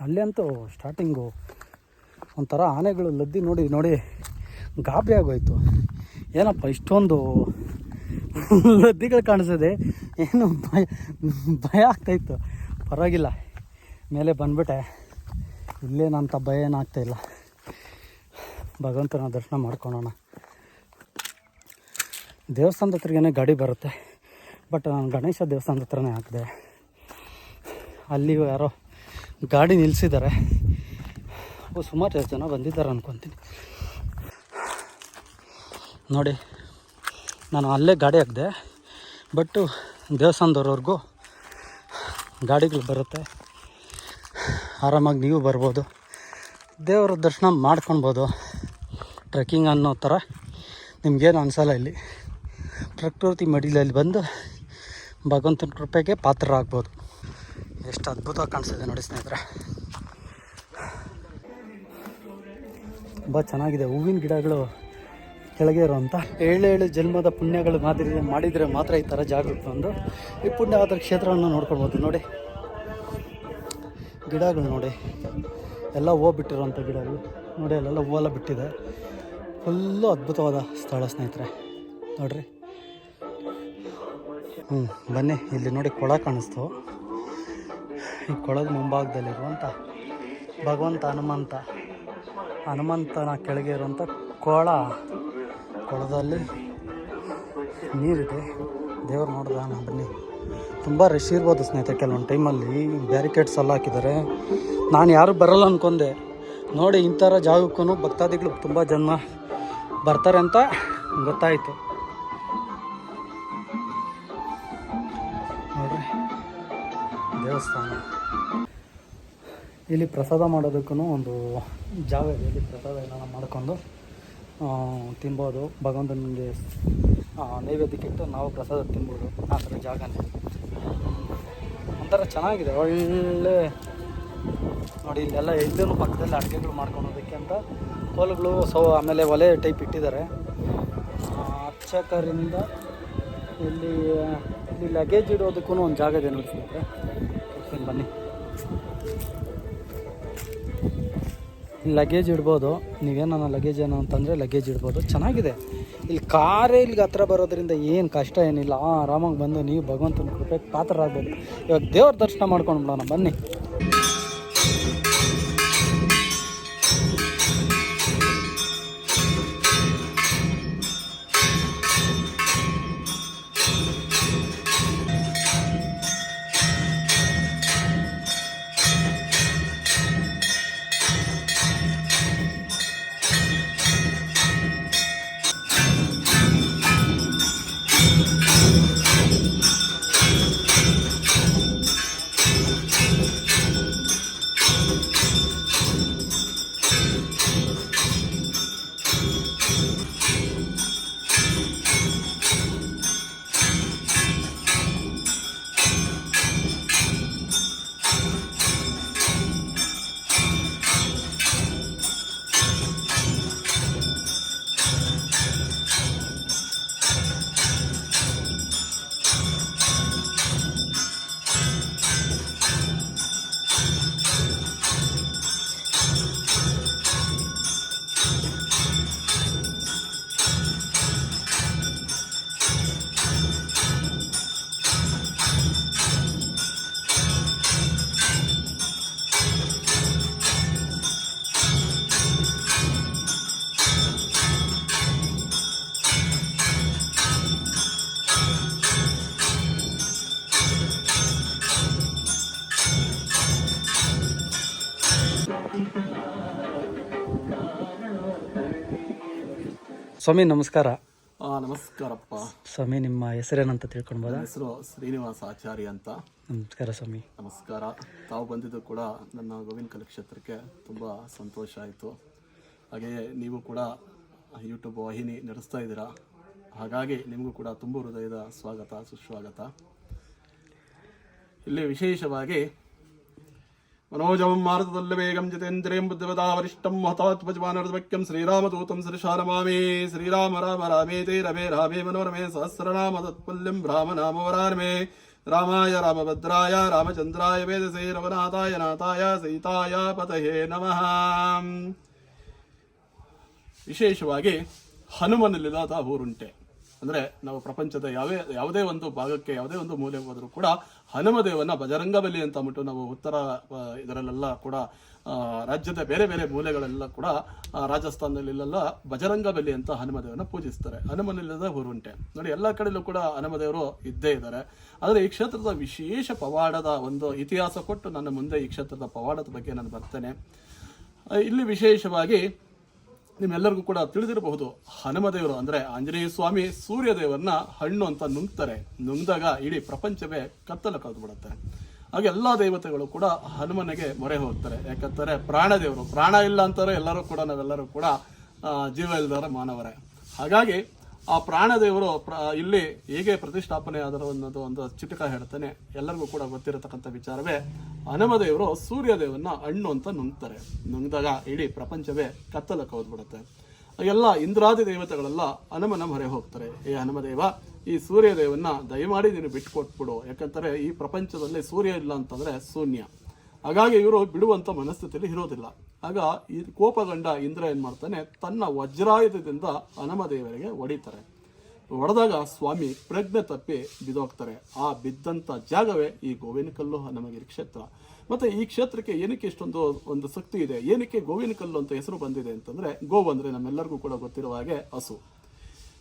ಅಲ್ಲಿ ಅಂತೂ ಸ್ಟಾರ್ಟಿಂಗು ಒಂಥರ ಆನೆಗಳು ಲದ್ದಿ ನೋಡಿ ನೋಡಿ ಗಾಬರಿ ಆಗೋಯ್ತು. ಏನಪ್ಪ ಇಷ್ಟೊಂದು ಲದ್ದಿಗಳು ಕಾಣಿಸಿದೆ ಏನು ಭಯ ಭಯ ಆಗ್ತಾಯಿತ್ತು ಪರವಾಗಿಲ್ಲ. ಮೇಲೆ ಬಂದ್ಬಿಟ್ಟೆ. ಇಲ್ಲೇನಂತ ಭಯ ಏನಾಗ್ತಾಯಿಲ್ಲ ಭಗವಂತನ ದರ್ಶನ ಮಾಡ್ಕೊಳೋಣ. ದೇವಸ್ಥಾನದ ಹತ್ರಗೇನೆ ಗಾಡಿ ಬರುತ್ತೆ. ಬಟ್ ನಾನು ಗಣೇಶ ದೇವಸ್ಥಾನದ ಹತ್ರನೇ ಹಾಕಿದೆ. ಅಲ್ಲಿ ಯಾರೋ ಗಾಡಿ ನಿಲ್ಲಿಸಿದ್ದಾರೆ ಸುಮಾರು ಜನ ಬಂದಿದ್ದಾರೆ ಅನ್ಕೊತೀನಿ. ನೋಡಿ, ನಾನು ಅಲ್ಲೇ ಗಾಡಿ ಹಾಕಿದೆ. ಬಟ್ಟು ದೇವಸ್ಥಾನದವ್ರವ್ರಿಗೂ ಗಾಡಿಗಳು ಬರುತ್ತೆ. ಆರಾಮಾಗಿ ನೀವು ಬರ್ಬೋದು. ದೇವರ ದರ್ಶನ ಮಾಡ್ಕೊಳ್ಬೋದು ಟ್ರೆಕ್ಕಿಂಗ್ ಅನ್ನೋ ಥರ. ನಿಮಗೇನು ಅನಿಸಲ್ಲ ಇಲ್ಲಿ. ಪ್ರಕೃತಿ ಮಡಿಲಲ್ಲಿ ಬಂದು ಭಗವಂತನ ಕೃಪೆಗೆ ಪಾತ್ರರಾಗ್ಬೋದು. ಎಷ್ಟು ಅದ್ಭುತವಾಗಿ ಕಾಣಿಸ್ತಿದೆ ನೋಡಿ ಸ್ನೇಹಿತರೆ. ತುಂಬ ಚೆನ್ನಾಗಿದೆ. ಹೂವಿನ ಗಿಡಗಳು ಕೆಳಗೆ ಇರುವಂಥ ಏಳು ಏಳು ಜನ್ಮದ ಪುಣ್ಯಗಳು ಮಾದರಿ ಮಾಡಿದರೆ ಮಾತ್ರ ಈ ಥರ ಜಾಗೃತ ಬಂದು ಈ ಪುಣ್ಯವಾದ ಕ್ಷೇತ್ರವನ್ನು ನೋಡ್ಕೊಳ್ಬೋದು ನೋಡಿ. ಗಿಡಗಳು ನೋಡಿ. ಎಲ್ಲ ಹೂವು ಬಿಟ್ಟಿರುವಂಥ ಗಿಡಗಳು. ನೋಡಿ, ಅಲ್ಲೆಲ್ಲ ಹೂವೆಲ್ಲ ಬಿಟ್ಟಿದೆ. ಫುಲ್ಲು ಅದ್ಭುತವಾದ ಸ್ಥಳ ಸ್ನೇಹಿತರೆ. ನೋಡ್ರಿ. ಹ್ಞೂ, ಬನ್ನಿ, ಇಲ್ಲಿ ನೋಡಿ ಕೊಳ ಕಾಣಿಸ್ತು. ಈ ಕೊಳದ ಮುಂಭಾಗದಲ್ಲಿರುವಂಥ ಭಗವಂತ ಹನುಮಂತ. ಹನುಮಂತನ ಕೆಳಗೆ ಇರುವಂಥ ಕೊಳ. ಕೊಳದಲ್ಲಿ ನೀರಿದೆ. ದೇವ್ರು ನೋಡಿದ ಬನ್ನಿ. ತುಂಬ ರಶ್ ಇರ್ಬೋದು ಸ್ನೇಹಿತರೆ, ಕೆಲವೊಂದು ಟೈಮಲ್ಲಿ. ಬ್ಯಾರಿಕೇಡ್ಸ್ ಎಲ್ಲ ಹಾಕಿದ್ದಾರೆ. ನಾನು ಯಾರು ಬರಲ್ಲ ಅಂದ್ಕೊಂಡೆ ನೋಡಿ ಇಂಥರ ಜಾಗಕ್ಕೂ ಭಕ್ತಾದಿಗಳು ತುಂಬ ಜನ ಬರ್ತಾರೆ ಅಂತ ಗೊತ್ತಾಯಿತು. ದೇವಸ್ಥಾನ. ಇಲ್ಲಿ ಪ್ರಸಾದ ಮಾಡೋದಕ್ಕೂ ಒಂದು ಜಾಗ ಇದೆ. ಇಲ್ಲಿ ಪ್ರಸಾದ ಎಲ್ಲ ಮಾಡ್ಕೊಂಡು ತಿನ್ಬೋದು. ಭಗವಂತನಿಗೆ ಆ, ನೈವೇದ್ಯಕ್ಕೆ ಇಟ್ಟು ನಾವು ಪ್ರಸಾದ ತಿನ್ಬೋದು. ಆ ಥರ ಜಾಗನೇ. ಒಂಥರ ಚೆನ್ನಾಗಿದೆ. ಒಳ್ಳೆ ನೋಡಿ ಇಲ್ಲೆಲ್ಲ ಎಲ್ಲೂ ಪಕ್ಕದಲ್ಲಿ ಅಡುಗೆಗಳು ಮಾಡ್ಕೊಳೋದಕ್ಕೆ ಅಂತ ಕೋಲುಗಳು ಸೊ ಆಮೇಲೆ ಒಲೆ ಟೈಪ್ ಇಟ್ಟಿದ್ದಾರೆ. ಅರ್ಚಕರಿಂದ ಇಲ್ಲಿ ಇಲ್ಲಿ ಲಗೇಜ್ ಇಡೋದಕ್ಕೂ ಒಂದು ಜಾಗ ಇದೆ ನೋಡಿ ಬನ್ನಿ. ಲಗೇಜ್ ಇಡ್ಬೋದು. ನೀವೇನ ಲಗೇಜ್ ಏನು ಅಂತಂದರೆ ಲಗೇಜ್ ಇಡ್ಬೋದು. ಚೆನ್ನಾಗಿದೆ. ಇಲ್ಲಿ ಕಾರೇ ಇಲ್ಲಿಗೆ ಹತ್ರ ಬರೋದ್ರಿಂದ ಏನು ಕಷ್ಟ ಏನಿಲ್ಲ. ಆರಾಮಾಗಿ ಬಂದು ನೀವು ಭಗವಂತನ ಕೃಪೆಗೆ ಪಾತ್ರರಾಗ್ಬೋದು. ಇವಾಗ ದೇವ್ರ ದರ್ಶನ ಮಾಡ್ಕೊಂಡು ಬಿಡೋಣ. ಬನ್ನಿ. ಸ್ವಾಮಿ ನಮಸ್ಕಾರ. ನಮಸ್ಕಾರಪ್ಪ. ಸ್ವಾಮಿ ನಿಮ್ಮ ಹೆಸರೇನಂತ ತಿಳ್ಕೊಳ್ಬೋದಾ ಹೆಸರು ಶ್ರೀನಿವಾಸ ಆಚಾರ್ಯ ಅಂತ. ನಮಸ್ಕಾರ ಸ್ವಾಮಿ. ನಮಸ್ಕಾರ. ತಾವು ಬಂದಿದ್ದು ಕೂಡ ನನ್ನ ಗೋವಿಂದ ಕಲಕ್ಷೇತ್ರಕ್ಕೆ ತುಂಬ ಸಂತೋಷ ಆಯಿತು. ಹಾಗೆಯೇ ನೀವು ಕೂಡ ಯೂಟ್ಯೂಬ್ ವಾಹಿನಿ ನಡೆಸ್ತಾ ಇದ್ದೀರಾ. ಹಾಗಾಗಿ ನಿಮಗೂ ಕೂಡ ತುಂಬ ಹೃದಯದ ಸ್ವಾಗತ ಸುಸ್ವಾಗತ. ಇಲ್ಲಿ ವಿಶೇಷವಾಗಿ ಮನೋಜವಂ ಮಾರುತದಲ್ಲ ವೇಗಂ ಜಿತೇಂದ್ರಿಯಂ ಬುದ್ಧಿವತಾ ವರಿಷ್ಠಂ ಮಹತಾತ್ಮಜಮಾನರ್ದವಕ್ಯಂ ಶ್ರೀರಾಮದೂತಂ ಸೃಶಾನಮಾಮಿ ಶ್ರೀರಾಮ ರಾಮ ರಾಮೇತಿ ರಮೇ ರಾಮೇ ಮನೋರಮೇ ಸಹಸ್ರನಾಮ ತತ್ಪಲ್ಯಂ ರಾಮನಾಮವರಾರಮೇ ರಾಮಾಯ ರಾಮಭದ್ರಾಯ ರಾಮಚಂದ್ರಾಯ ವೇದಸೇ ರವನಾಥಾಯ ನಾಥಾಯ ಸೀತಾಯ ಪತಯೇ ನಮಃ ವಿಶೇಷವಾಗಿ ಹನುಮನಲ್ಲಿಲ್ಲದ ಊರುಂಟೆ ಅಂದ್ರೆ ನಾವು ಪ್ರಪಂಚದ ಯಾವೇ, ಯಾವುದೇ ಒಂದು ಭಾಗಕ್ಕೆ, ಯಾವುದೇ ಒಂದು ಮೂಲೆ ಹೋದರೂ ಕೂಡ ಹನುಮದೇವನ ಬಜರಂಗ ಬಲಿ ಅಂತ ಅಂದ್ಬಿಟ್ಟು ನಾವು ಉತ್ತರ ಇದರಲ್ಲೆಲ್ಲ ಕೂಡ ರಾಜ್ಯದ ಬೇರೆ ಬೇರೆ ಮೂಲೆಗಳೆಲ್ಲ ಕೂಡ ರಾಜಸ್ಥಾನದಲ್ಲಿಲ್ಲ ರಾಜಸ್ಥಾನದಲ್ಲೆಲ್ಲ ಬಜರಂಗ ಬಲಿ ಅಂತ ಹನುಮದೇವನ ಪೂಜಿಸ್ತಾರೆ. ಹನುಮನಿಲ್ಲದ ಹುರುಂಟೆ ನೋಡಿ, ಎಲ್ಲ ಕಡೆಯಲ್ಲೂ ಕೂಡ ಹನುಮದೇವರು ಇದ್ದೇ ಇದ್ದಾರೆ. ಆದರೆ ಈ ಕ್ಷೇತ್ರದ ವಿಶೇಷ ಪವಾಡದ ಒಂದು ಇತಿಹಾಸ ಕೊಟ್ಟು ನನ್ನ ಮುಂದೆ ಈ ಕ್ಷೇತ್ರದ ಪವಾಡದ ಬಗ್ಗೆ ನಾನು ಬರ್ತೇನೆ. ಇಲ್ಲಿ ವಿಶೇಷವಾಗಿ ನಿಮ್ಮೆಲ್ಲರಿಗೂ ಕೂಡ ತಿಳಿದಿರಬಹುದು, ಹನುಮದೇವರು ಅಂದರೆ ಆಂಜನೇಯ ಸ್ವಾಮಿ ಸೂರ್ಯದೇವರನ್ನ ಹಣ್ಣು ಅಂತ ನುಂಗ್ತಾರೆ. ನುಂಗ್ದಾಗ ಇಡೀ ಪ್ರಪಂಚವೇ ಕತ್ತಲ ಕಳೆದು ಬಿಡುತ್ತೆ ಹಾಗೆ ಎಲ್ಲಾ ದೇವತೆಗಳು ಕೂಡ ಹನುಮನಿಗೆ ಮೊರೆ ಹೋಗ್ತಾರೆ. ಯಾಕಂತಾರೆ ಪ್ರಾಣದೇವರು, ಪ್ರಾಣ ಇಲ್ಲ ಅಂತಾರೆ ಎಲ್ಲರೂ ಕೂಡ, ನಾವೆಲ್ಲರೂ ಕೂಡ ಜೀವ ಇಲ್ದಾರ ಮಾನವರೇ. ಹಾಗಾಗಿ ಆ ಪ್ರಾಣದೇವರು ಪ್ರ, ಇಲ್ಲಿ ಹೇಗೆ ಪ್ರತಿಷ್ಠಾಪನೆ ಆದರು ಅನ್ನೋದು ಒಂದು ಚಿಟಕ ಹೇಳ್ತಾನೆ. ಎಲ್ಲರಿಗೂ ಕೂಡ ಗೊತ್ತಿರತಕ್ಕಂಥ ವಿಚಾರವೇ, ಹನುಮದೇವರು ಸೂರ್ಯದೇವನ್ನ ಹಣ್ಣು ಅಂತ ನುಂಗ್ತಾರೆ. ನುಂಗ್ದಾಗ ಇಡೀ ಪ್ರಪಂಚವೇ ಕತ್ತಲ ಹೋದ್ಬಿಡುತ್ತೆ. ಎಲ್ಲ ಇಂದ್ರಾದಿ ದೇವತೆಗಳೆಲ್ಲ ಹನುಮನ ಮೊರೆ ಹೋಗ್ತಾರೆ. ಏ ಹನುಮದೇವ, ಈ ಸೂರ್ಯದೇವನ್ನ ದಯಮಾಡಿ ನೀನು ಬಿಟ್ಕೊಟ್ಬಿಡು. ಯಾಕಂತಾರೆ ಈ ಪ್ರಪಂಚದಲ್ಲಿ ಸೂರ್ಯ ಇಲ್ಲ ಅಂತಂದ್ರೆ ಶೂನ್ಯ. ಹಾಗಾಗಿ ಇವರು ಬಿಡುವಂತ ಮನಸ್ಥಿತಿಯಲ್ಲಿ ಇರೋದಿಲ್ಲ. ಆಗ ಈ ಕೋಪಗೊಂಡ ಇಂದ್ರ ಏನು ಮಾಡ್ತಾನೆ, ತನ್ನ ವಜ್ರಾಯುಧದಿಂದ ಹನುಮದೇವರಿಗೆ ಹೊಡಿತಾರೆ. ಹೊಡೆದಾಗ ಸ್ವಾಮಿ ಪ್ರಜ್ಞೆ ತಪ್ಪಿ ಬಿದ್ದೋಗ್ತಾರೆ. ಆ ಬಿದ್ದಂತ ಜಾಗವೇ ಈ ಗೋವಿನಕಲ್ಲು ಹನುಮಗಿರಿ ಕ್ಷೇತ್ರ. ಮತ್ತೆ ಈ ಕ್ಷೇತ್ರಕ್ಕೆ ಏನಕ್ಕೆ ಇಷ್ಟೊಂದು ಒಂದು ಶಕ್ತಿ ಇದೆ? ಏನಕ್ಕೆ ಗೋವಿನಕಲ್ಲು ಅಂತ ಹೆಸರು ಬಂದಿದೆ ಅಂತಂದ್ರೆ ಗೋವು ಅಂದರೆ ನಮ್ಮೆಲ್ಲರಿಗೂ ಕೂಡ ಗೊತ್ತಿರುವ ಹಾಗೆ ಹಸು.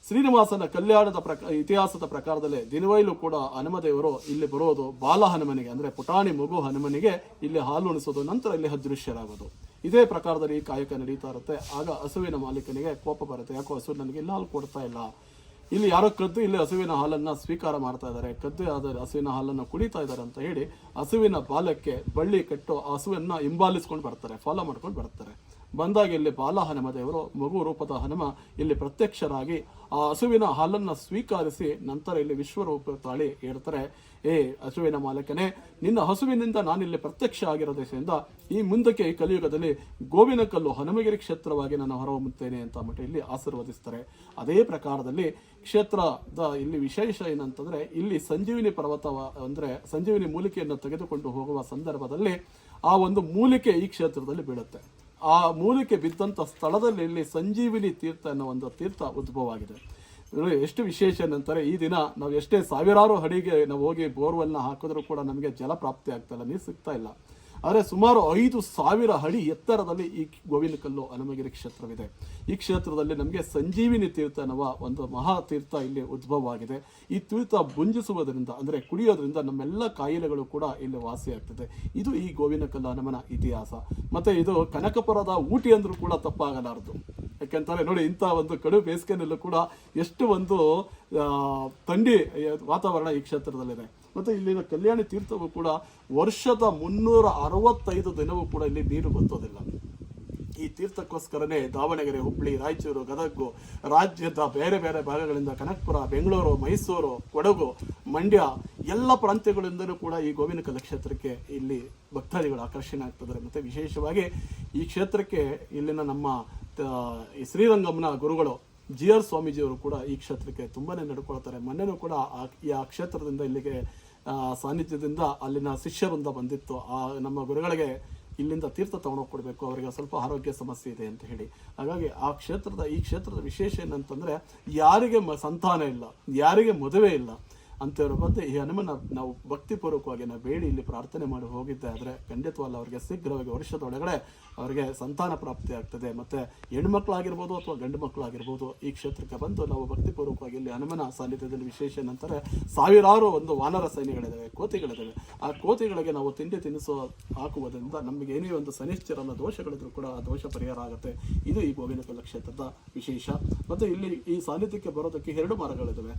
ಶ್ರೀನಿವಾಸನ ಕಲ್ಯಾಣದ ಪ್ರಕ, ಇತಿಹಾಸದ ಪ್ರಕಾರದಲ್ಲಿ ದಿನವೈಲು ಕೂಡ ಹನುಮದೇವರು ಇಲ್ಲಿ ಬರೋದು ಬಾಲ ಹನುಮನಿಗೆ, ಅಂದ್ರೆ ಪುಟಾಣಿ ಮಗು ಹನುಮನಿಗೆ ಇಲ್ಲಿ ಹಾಲು ಉಣಿಸೋದು, ನಂತರ ಇಲ್ಲಿ ಅದೃಶ್ಯರಾಗೋದು. ಇದೇ ಪ್ರಕಾರದಲ್ಲಿ ಈ ಕಾಯಕ ನಡೀತಾ ಇರುತ್ತೆ. ಆಗ ಹಸುವಿನ ಮಾಲೀಕನಿಗೆ ಕೋಪ ಬರುತ್ತೆ. ಯಾಕೋ ಹಸು ನನಗೆ ಇಲ್ಲಿ ಹಾಲು ಕೊಡ್ತಾ ಇಲ್ಲ. ಇಲ್ಲಿ ಯಾರೋ ಕದ್ದು ಇಲ್ಲಿ ಹಸುವಿನ ಹಾಲನ್ನ ಸ್ವೀಕಾರ ಮಾಡ್ತಾ ಇದ್ದಾರೆ. ಕದ್ದು ಆದ ಹಸುವಿನ ಹಾಲನ್ನು ಕುಡಿತಾ ಇದ್ದಾರೆ ಅಂತ ಹೇಳಿ ಹಸುವಿನ ಬಾಲಕ್ಕೆ ಬಳ್ಳಿ ಕಟ್ಟು ಆ ಹಸುವನ್ನ ಹಿಂಬಾಲಿಸ್ಕೊಂಡು ಬರ್ತಾರೆ ಫಾಲೋ ಮಾಡ್ಕೊಂಡು ಬರ್ತಾರೆ. ಬಂದಾಗ ಇಲ್ಲಿ ಬಾಲ ಹನುಮ ದೇವರು, ಮಗು ರೂಪದ ಹನುಮ ಇಲ್ಲಿ ಪ್ರತ್ಯಕ್ಷರಾಗಿ ಆ ಹಸುವಿನ ಹಾಲನ್ನ ಸ್ವೀಕರಿಸಿ ನಂತರ ಇಲ್ಲಿ ವಿಶ್ವರೂಪ ತಾಳಿ ಹೇಳ್ತಾರೆ, ಏ ಹಸುವಿನ ಮಾಲಕನೇ, ನಿನ್ನ ಹಸುವಿನಿಂದ ನಾನಿಲ್ಲಿ ಪ್ರತ್ಯಕ್ಷ ಆಗಿರೋದ್ರಿಂದ ಈ ಮುಂದಕ್ಕೆ ಈ ಕಲಿಯುಗದಲ್ಲಿ ಗೋವಿನ ಕಲ್ಲು ಹನುಮಗಿರಿ ಕ್ಷೇತ್ರವಾಗಿ ನಾನು ಹೊರಹೊಮ್ಮುತ್ತೇನೆ ಅಂತ ಅಂದ್ಬಿಟ್ಟು ಇಲ್ಲಿ ಆಶೀರ್ವದಿಸ್ತಾರೆ. ಅದೇ ಪ್ರಕಾರದಲ್ಲಿ ಕ್ಷೇತ್ರದ ಇಲ್ಲಿ ವಿಶೇಷ ಏನಂತಂದ್ರೆ, ಇಲ್ಲಿ ಸಂಜೀವಿನಿ ಪರ್ವತ ಅಂದ್ರೆ ಸಂಜೀವಿನಿ ಮೂಲಿಕೆಯನ್ನು ತೆಗೆದುಕೊಂಡು ಹೋಗುವ ಸಂದರ್ಭದಲ್ಲಿ ಆ ಒಂದು ಮೂಲಿಕೆ ಈ ಕ್ಷೇತ್ರದಲ್ಲಿ ಬೀಳುತ್ತೆ. ಆ ಮೂಲಿಕೆ ಬಿದ್ದಂತ ಸ್ಥಳದಲ್ಲಿ ಇಲ್ಲಿ ಸಂಜೀವಿನಿ ತೀರ್ಥ ಅನ್ನೋ ಒಂದು ತೀರ್ಥ ಉದ್ಭವವಾಗಿದೆ. ಎಷ್ಟು ವಿಶೇಷ ಏನಂತಾರೆ, ಈ ದಿನ ನಾವು ಎಷ್ಟೇ ಸಾವಿರಾರು ಅಡಿಗೆ ನಾವು ಹೋಗಿ ಬೋರ್ವೆಲ್ನ ಹಾಕಿದ್ರು ಕೂಡ ನಮಗೆ ಜಲ ಪ್ರಾಪ್ತಿ ಇಲ್ಲ, ನೀರು ಸಿಗ್ತಾ ಇಲ್ಲ. ಆದರೆ ಸುಮಾರು ಐದು ಸಾವಿರ ಅಡಿ ಎತ್ತರದಲ್ಲಿ ಈ ಗೋವಿನಕಲ್ಲು ಹನುಮಗಿರಿ ಕ್ಷೇತ್ರವಿದೆ. ಈ ಕ್ಷೇತ್ರದಲ್ಲಿ ನಮಗೆ ಸಂಜೀವಿನಿ ತೀರ್ಥ ಅನ್ನುವ ಒಂದು ಮಹಾ ತೀರ್ಥ ಇಲ್ಲಿ ಉದ್ಭವವಾಗಿದೆ. ಈ ತೀರ್ಥ ಭುಂಜಿಸುವುದರಿಂದ, ಅಂದರೆ ಕುಡಿಯೋದ್ರಿಂದ ನಮ್ಮೆಲ್ಲ ಕಾಯಿಲೆಗಳು ಕೂಡ ಇಲ್ಲಿ ವಾಸಿಯಾಗ್ತದೆ ಇದು ಈ ಗೋವಿನಕಲ್ಲು ಹನುಮನ ಇತಿಹಾಸ. ಮತ್ತೆ ಇದು ಕನಕಪುರದ ಊಟಿ ಅಂದರೂ ಕೂಡ ತಪ್ಪಾಗಲಾರದು. ಯಾಕೆಂತಾರೆ ನೋಡಿ, ಇಂಥ ಒಂದು ಕಡು ಬೇಸಿಗೆನಲ್ಲೂ ಕೂಡ ಎಷ್ಟು ಒಂದು ತಂಡಿ ವಾತಾವರಣ ಈ ಕ್ಷೇತ್ರದಲ್ಲಿದೆ. ಮತ್ತೆ ಇಲ್ಲಿನ ಕಲ್ಯಾಣಿ ತೀರ್ಥವು ಕೂಡ ವರ್ಷದ ಮುನ್ನೂರ ಅರವತ್ತೈದು ದಿನವೂ ಕೂಡ ಇಲ್ಲಿ ನೀರು ಬತ್ತೋದಿಲ್ಲ. ಈ ತೀರ್ಥಕ್ಕೋಸ್ಕರನೇ ದಾವಣಗೆರೆ ಹುಬ್ಬಳ್ಳಿ ರಾಯಚೂರು ಗದಗು ರಾಜ್ಯದ ಬೇರೆ ಬೇರೆ ಭಾಗಗಳಿಂದ ಕನಕಪುರ, ಬೆಂಗಳೂರು, ಮೈಸೂರು, ಕೊಡಗು, ಮಂಡ್ಯ ಎಲ್ಲ ಪ್ರಾಂತ್ಯಗಳಿಂದಲೂ ಕೂಡ ಈ ಗೋವಿನಕಲ ಕ್ಷೇತ್ರಕ್ಕೆ ಇಲ್ಲಿ ಭಕ್ತಾದಿಗಳು ಆಕರ್ಷಣೆ ಆಗ್ತದೆ ಮತ್ತೆ ವಿಶೇಷವಾಗಿ ಈ ಕ್ಷೇತ್ರಕ್ಕೆ ಇಲ್ಲಿನ ನಮ್ಮ ಶ್ರೀರಂಗಂನ ಗುರುಗಳು ಜಿ ಆರ್ ಸ್ವಾಮೀಜಿಯವರು ಕೂಡ ಈ ಕ್ಷೇತ್ರಕ್ಕೆ ತುಂಬಾನೇ ನಡ್ಕೊಳ್ತಾರೆ. ಮೊನ್ನೆನೂ ಕೂಡ ಈ ಆ ಕ್ಷೇತ್ರದಿಂದ ಇಲ್ಲಿಗೆ ಸಾನ್ನಿಧ್ಯದಿಂದ ಅಲ್ಲಿನ ಶಿಷ್ಯರಿಂದ ಬಂದಿತ್ತು. ಆ, ನಮ್ಮ ಗುರುಗಳಿಗೆ ಇಲ್ಲಿಂದ ತೀರ್ಥ ತಗೊಂಡೋಗಿ ಕೊಡಬೇಕು ಅವರಿಗೆ ಸ್ವಲ್ಪ ಆರೋಗ್ಯ ಸಮಸ್ಯೆ ಇದೆ ಅಂತ ಹೇಳಿ. ಹಾಗಾಗಿ ಆ ಕ್ಷೇತ್ರದ, ಈ ಕ್ಷೇತ್ರದ ವಿಶೇಷ ಏನಂತಂದ್ರೆ, ಯಾರಿಗೆ ಮ, ಸಂತಾನ ಇಲ್ಲ, ಯಾರಿಗೆ ಮದುವೆ ಇಲ್ಲ ಅಂತವ್ರ ಬಂದು ಈ ಹನುಮನ ನಾವು ಭಕ್ತಿಪೂರ್ವಕವಾಗಿ ನಾವು ಬೇಡಿ ಇಲ್ಲಿ ಪ್ರಾರ್ಥನೆ ಮಾಡಿ ಹೋಗಿದ್ದೆ. ಆದರೆ ಖಂಡಿತವಲ್ಲ ಅವರಿಗೆ ಶೀಘ್ರವಾಗಿ ವರ್ಷದೊಳಗಡೆ ಅವರಿಗೆ ಸಂತಾನ ಪ್ರಾಪ್ತಿ ಆಗ್ತದೆ. ಮತ್ತೆ ಹೆಣ್ಮಕ್ಳಾಗಿರ್ಬೋದು ಅಥವಾ ಗಂಡು ಮಕ್ಕಳಾಗಿರ್ಬೋದು ಈ ಕ್ಷೇತ್ರಕ್ಕೆ ಬಂದು ನಾವು ಭಕ್ತಿಪೂರ್ವಕವಾಗಿ ಇಲ್ಲಿ ಹನುಮನ ಸಾನ್ನಿಧ್ಯದಲ್ಲಿ ವಿಶೇಷ ಏನಂತಾರೆ, ಸಾವಿರಾರು ಒಂದು ವಾನರ ಸೈನ್ಯಗಳಿದ್ದಾವೆ ಕೋತಿಗಳಿದ್ದಾವೆ ಆ ಕೋತಿಗಳಿಗೆ ನಾವು ತಿಂಡಿ ತಿನಿಸು ಹಾಕುವುದರಿಂದ ನಮಗೆ ಏನೇ ಒಂದು ಸನಿಶ್ಚರನ ದೋಷಗಳಿದ್ರು ಕೂಡ ಆ ದೋಷ ಪರಿಹಾರ ಆಗುತ್ತೆ. ಇದು ಈ ಗೋವಿನಕಲ್ಲ ಕ್ಷೇತ್ರದ ವಿಶೇಷ. ಮತ್ತು ಇಲ್ಲಿ ಈ ಸಾನ್ನಿಧ್ಯಕ್ಕೆ ಬರೋದಕ್ಕೆ ಎರಡು ಮಾರ್ಗಗಳಿದ್ದಾವೆ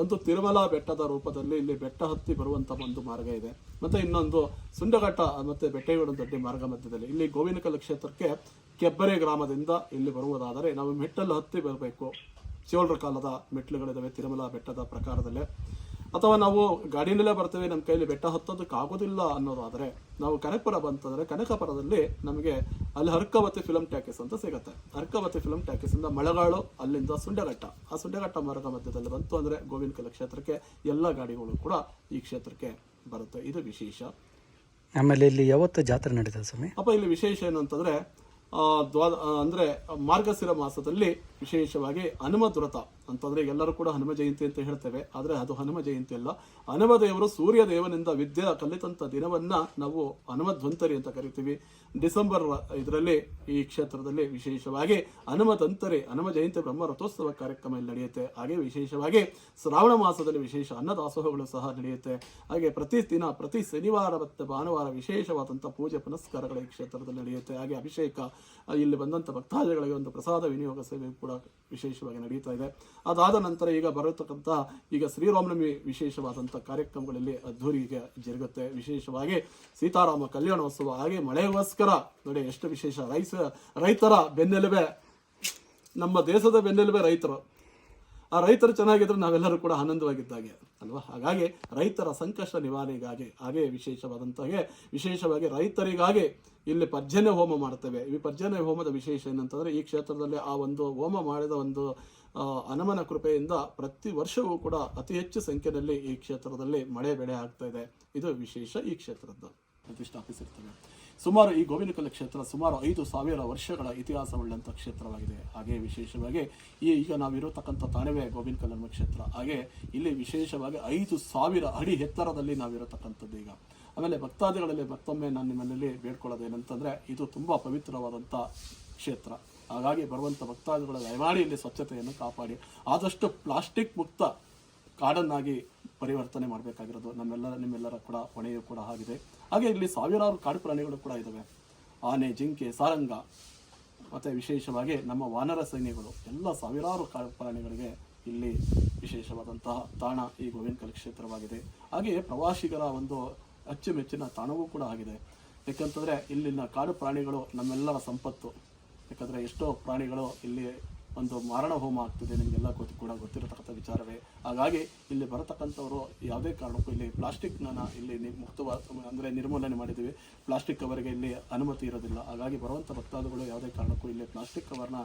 ಒಂದು ತಿರುಮಲ ಬೆಟ್ಟದ ರೂಪದಲ್ಲಿ ಇಲ್ಲಿ ಬೆಟ್ಟ ಹತ್ತಿ ಬರುವಂತ ಒಂದು ಮಾರ್ಗ ಇದೆ. ಮತ್ತೆ ಇನ್ನೊಂದು ಸುಂಡಘಟ್ಟ ಮತ್ತೆ ಬೆಟ್ಟೇಗೌಡ ದೊಡ್ಡ ಮಾರ್ಗ ಮಧ್ಯದಲ್ಲಿ. ಇಲ್ಲಿ ಗೋವಿನಕಲ್ಲ ಕ್ಷೇತ್ರಕ್ಕೆ ಕೆಬ್ಬರೆ ಗ್ರಾಮದಿಂದ ಇಲ್ಲಿ ಬರುವುದಾದರೆ ನಾವು ಮೆಟ್ಟಲು ಹತ್ತಿ ಬರಬೇಕು. ಚೋಳರ ಕಾಲದ ಮೆಟ್ಟಲುಗಳಿದ್ದಾವೆ ತಿರುಮಲ ಬೆಟ್ಟದ ಪ್ರಕಾರದಲ್ಲೇ. ಅಥವಾ ನಾವು ಗಾಡಿನಲ್ಲೇ ಬರ್ತೇವೆ, ನಮ್ಮ ಕೈಯಲ್ಲಿ ಬೆಟ್ಟ ಹತ್ತೋದಕ್ಕೆ ಆಗೋದಿಲ್ಲ ಅನ್ನೋದಾದ್ರೆ, ನಾವು ಕನಕಪುರ ಬಂತಂದರೆ ಕನಕಪುರದಲ್ಲಿ ನಮಗೆ ಅಲ್ಲಿ ಹರ್ಕವತಿ ಫಿಲಂ ಟ್ಯಾಕೀಸ್ ಅಂತ ಸಿಗುತ್ತೆ. ಹರ್ಕವತಿ ಫಿಲಂ ಟ್ಯಾಕೀಸಿಂದ ಮಳೆಗಾಳು, ಅಲ್ಲಿಂದ ಸುಂಡೆಘಟ್ಟ ಆ ಸುಂಡೆಘಟ್ಟ ಮಾರ್ಗ ಮಧ್ಯದಲ್ಲಿ ಬಂತು ಅಂದರೆ ಗೋವಿಂದ ಕಲ ಕ್ಷೇತ್ರಕ್ಕೆ ಎಲ್ಲ ಗಾಡಿಗಳು ಕೂಡ ಈ ಕ್ಷೇತ್ರಕ್ಕೆ ಬರುತ್ತೆ. ಇದು ವಿಶೇಷ. ಆಮೇಲೆ ಇಲ್ಲಿ ಯಾವತ್ತು ಜಾತ್ರೆ ನಡೀತದೆ ಸ್ವಾಮಿ? ಅಪ್ಪ ಇಲ್ಲಿ ವಿಶೇಷ ಏನು ಅಂತಂದ್ರೆ ಆ, ದ್ವಾ ಅಂದ್ರೆ ಮಾರ್ಗಶಿರ ಮಾಸದಲ್ಲಿ ವಿಶೇಷವಾಗಿ ಹನುಮ ದುರತ ಅಂತಂದ್ರೆ ಎಲ್ಲರೂ ಕೂಡ ಹನುಮ ಜಯಂತಿ ಅಂತ ಹೇಳ್ತೇವೆ. ಆದರೆ ಅದು ಹನುಮ ಜಯಂತಿ ಅಲ್ಲ. ಹನುಮ ದೇವರು ಸೂರ್ಯ ದೇವನಿಂದ ವಿದ್ಯೆ ಕಲಿತಂತ ದಿನವನ್ನ ನಾವು ಹನುಮಧ್ವಂತರಿ ಅಂತ ಕರಿತೀವಿ. ಡಿಸೆಂಬರ್ ಇದರಲ್ಲಿ ಈ ಕ್ಷೇತ್ರದಲ್ಲಿ ವಿಶೇಷವಾಗಿ ಹನುಮಧಂತರಿ ಹನುಮ ಜಯಂತಿ ಬ್ರಹ್ಮ ರಥೋತ್ಸವ ಕಾರ್ಯಕ್ರಮ ಇಲ್ಲಿ ನಡೆಯುತ್ತೆ. ಹಾಗೆ ವಿಶೇಷವಾಗಿ ಶ್ರಾವಣ ಮಾಸದಲ್ಲಿ ವಿಶೇಷ ಅನ್ನದಾಸೋಹಗಳು ಸಹ ನಡೆಯುತ್ತೆ. ಹಾಗೆ ಪ್ರತಿ ದಿನ, ಪ್ರತಿ ಶನಿವಾರ ಮತ್ತು ಭಾನುವಾರ ವಿಶೇಷವಾದಂಥ ಪೂಜೆ ಪುನಸ್ಕಾರಗಳು ಈ ಕ್ಷೇತ್ರದಲ್ಲಿ ನಡೆಯುತ್ತೆ. ಹಾಗೆ ಅಭಿಷೇಕ, ಇಲ್ಲಿ ಬಂದಂಥ ಭಕ್ತಾದಿಗಳಿಗೆ ಒಂದು ಪ್ರಸಾದ ವಿನಿಯೋಗ ಸೇವೆ ಕೂಡ ವಿಶೇಷವಾಗಿ ನಡೆಯುತ್ತಾ ಇದೆ. ಅದಾದ ನಂತರ ಈಗ ಬರತಕ್ಕಂಥ ಈಗ ಶ್ರೀರಾಮನವಮಿ ವಿಶೇಷವಾದಂಥ ಕಾರ್ಯಕ್ರಮಗಳಲ್ಲಿ ಅದ್ಧೂರಿಗೆ ಜರುಗುತ್ತೆ. ವಿಶೇಷವಾಗಿ ಸೀತಾರಾಮ ಕಲ್ಯಾಣೋತ್ಸವ ಹಾಗೆ ಮಳೆಗೋಸ್ಕರ ನೋಡಿ ಎಷ್ಟು ವಿಶೇಷ. ರೈಸ, ರೈತರ ಬೆನ್ನೆಲುಬೆ, ನಮ್ಮ ದೇಶದ ಬೆನ್ನೆಲುಬೆ ರೈತರು. ಆ ರೈತರು ಚೆನ್ನಾಗಿದ್ರೆ ನಾವೆಲ್ಲರೂ ಕೂಡ ಆನಂದವಾಗಿದ್ದಾಗೆ, ಅಲ್ವಾ? ಹಾಗಾಗಿ ರೈತರ ಸಂಕಷ್ಟ ನಿವಾರಣೆಗಾಗಿ ಹಾಗೆ ವಿಶೇಷವಾದಂತಹ ವಿಶೇಷವಾಗಿ ರೈತರಿಗಾಗಿ ಇಲ್ಲಿ ಪರ್ಜನ್ಯ ಹೋಮ ಮಾಡ್ತೇವೆ. ಈ ಪರ್ಜನ್ಯ ಹೋಮದ ವಿಶೇಷ ಏನಂತಂದ್ರೆ ಈ ಕ್ಷೇತ್ರದಲ್ಲಿ ಆ ಒಂದು ಹೋಮ ಮಾಡಿದ ಒಂದು ಅನಮನ ಕೃಪೆಯಿಂದ ಪ್ರತಿ ವರ್ಷವೂ ಕೂಡ ಅತಿ ಹೆಚ್ಚು ಸಂಖ್ಯೆಯಲ್ಲಿ ಈ ಕ್ಷೇತ್ರದಲ್ಲಿ ಮಳೆ ಬೆಳೆ ಆಗ್ತಾ ಇದೆ. ಇದು ವಿಶೇಷ ಈ ಕ್ಷೇತ್ರದ್ದು. ಪ್ರತಿಷ್ಠಾಪಿಸಿರ್ತವೆ ಸುಮಾರು ಈ ಗೋವಿನಕಲ್ಲ ಕ್ಷೇತ್ರ ಸುಮಾರು ಐದು ಸಾವಿರ ವರ್ಷಗಳ ಇತಿಹಾಸವುಳ್ಳಂಥ ಕ್ಷೇತ್ರವಾಗಿದೆ. ಹಾಗೆ ವಿಶೇಷವಾಗಿ ಈ ಈಗ ನಾವಿರತಕ್ಕಂಥ ತಾಣವೇ ಗೋವಿನಕಲ್ಲಮ್ಮ ಕ್ಷೇತ್ರ. ಹಾಗೆ ಇಲ್ಲಿ ವಿಶೇಷವಾಗಿ ಐದು ಸಾವಿರ ಅಡಿ ಎತ್ತರದಲ್ಲಿ ನಾವಿರತಕ್ಕಂಥದ್ದು ಈಗ. ಆಮೇಲೆ ಭಕ್ತಾದಿಗಳಲ್ಲಿ ಮತ್ತೊಮ್ಮೆ ನಾನು ನಿಮ್ಮಲ್ಲಿ ಬೇಡ್ಕೊಳ್ಳೋದೇನಂತಂದರೆ ಇದು ತುಂಬಾ ಪವಿತ್ರವಾದಂಥ ಕ್ಷೇತ್ರ. ಹಾಗಾಗಿ ಬರುವಂಥ ಭಕ್ತಾದಿಗಳ ದಯಮಾಡಿ ಇಲ್ಲಿ ಸ್ವಚ್ಛತೆಯನ್ನು ಕಾಪಾಡಿ. ಆದಷ್ಟು ಪ್ಲಾಸ್ಟಿಕ್ ಮುಕ್ತ ಕಾಡನ್ನಾಗಿ ಪರಿವರ್ತನೆ ಮಾಡಬೇಕಾಗಿರೋದು ನಮ್ಮೆಲ್ಲರ, ನಿಮ್ಮೆಲ್ಲರ ಕೂಡ ಹೊಣೆಯೂ ಕೂಡ ಆಗಿದೆ. ಹಾಗೆ ಇಲ್ಲಿ ಸಾವಿರಾರು ಕಾಡು ಪ್ರಾಣಿಗಳು ಕೂಡ ಇದ್ದಾವೆ ಆನೆ, ಜಿಂಕೆ, ಸಾರಂಗ, ಮತ್ತು ವಿಶೇಷವಾಗಿ ನಮ್ಮ ವಾನರ ಸೈನ್ಯಗಳು, ಎಲ್ಲ ಸಾವಿರಾರು ಕಾಡು ಪ್ರಾಣಿಗಳಿಗೆ ಇಲ್ಲಿ ವಿಶೇಷವಾದಂತಹ ತಾಣ ಈ ಗೋವಿನಕಲ್ ಕ್ಷೇತ್ರವಾಗಿದೆ. ಹಾಗೆಯೇ ಪ್ರವಾಸಿಗರ ಒಂದು ಅಚ್ಚುಮೆಚ್ಚಿನ ತಾಣವೂ ಕೂಡ ಆಗಿದೆ. ಯಾಕಂತಂದರೆ ಇಲ್ಲಿನ ಕಾಡು ಪ್ರಾಣಿಗಳು ನಮ್ಮೆಲ್ಲರ ಸಂಪತ್ತು. ಯಾಕಂದರೆ ಎಷ್ಟೋ ಪ್ರಾಣಿಗಳು ಇಲ್ಲಿ ಒಂದು ಮಾರಣ ಹೋಮ ಆಗ್ತಿದೆ, ನಿಮಗೆಲ್ಲ ಗೊತ್ತು ಕೂಡ ಗೊತ್ತಿರತಕ್ಕಂಥ ವಿಚಾರವೇ. ಹಾಗಾಗಿ ಇಲ್ಲಿ ಬರತಕ್ಕಂಥವರು ಯಾವುದೇ ಕಾರಣಕ್ಕೂ ಇಲ್ಲಿ ಪ್ಲಾಸ್ಟಿಕ್ನ ಇಲ್ಲಿ ಮುಕ್ತವಾದ ಅಂದರೆ ನಿರ್ಮೂಲನೆ ಮಾಡಿದ್ದೀವಿ. ಪ್ಲಾಸ್ಟಿಕ್ ಕವರ್ಗೆ ಇಲ್ಲಿ ಅನುಮತಿ ಇರೋದಿಲ್ಲ. ಹಾಗಾಗಿ ಬರುವಂಥ ಭಕ್ತಾದಿಗಳು ಯಾವುದೇ ಕಾರಣಕ್ಕೂ ಇಲ್ಲಿ ಪ್ಲಾಸ್ಟಿಕ್ ಕವರ್ನ